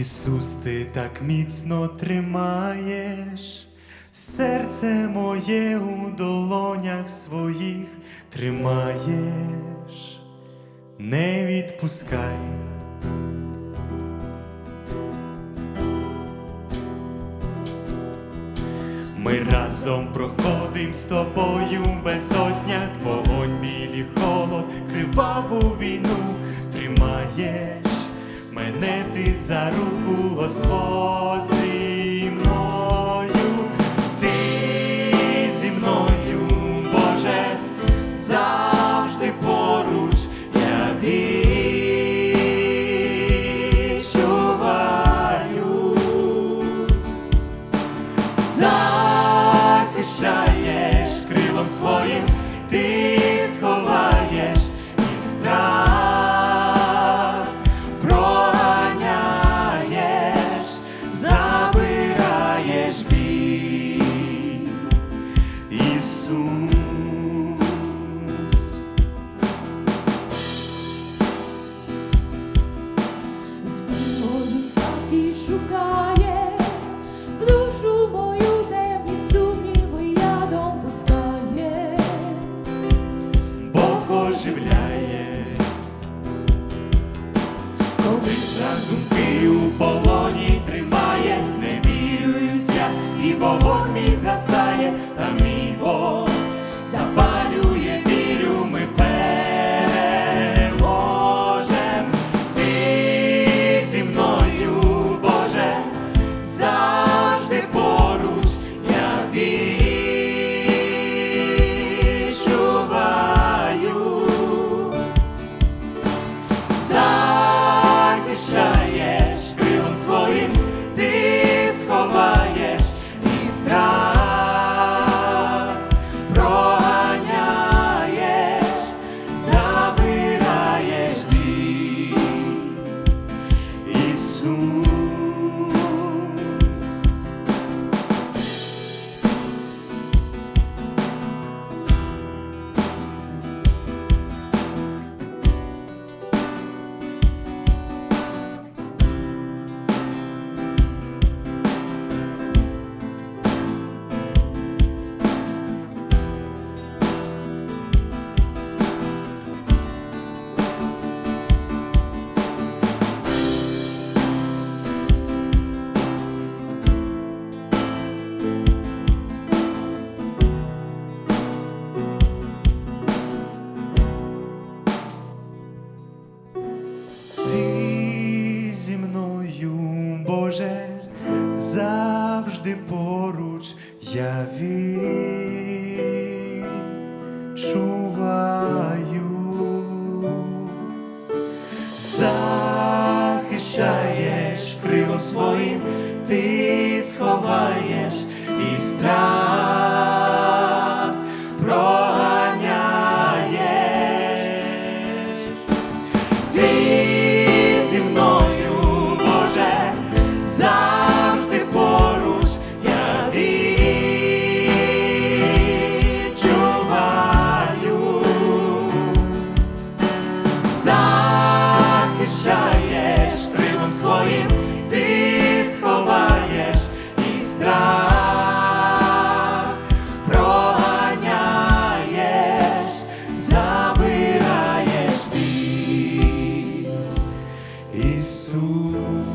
Ісус, ти так міцно тримаєш, серце моє у долонях своїх тримаєш, не відпускай. Ми разом проходим з тобою безодня, вогонь білі холод, криваву війну тримаєш мене ти за руку, Господь зі мною, ти зі мною, Боже, завжди поруч я відчуваю захищаєш крилом своїм, ти шукає, в душу мою темні сумніви ядом пускає. Бог оживляє, коли страх думки у полоні тримає, зневірююся, і вогонь мій згасає, та мій Бог запалює, завжди поруч я відчуваю. Захищаєш крилом своїм, ти сховаєш захищаєш крилом своїм, ти сховаєш і страх проганяєш, забираєш біль. Ісус.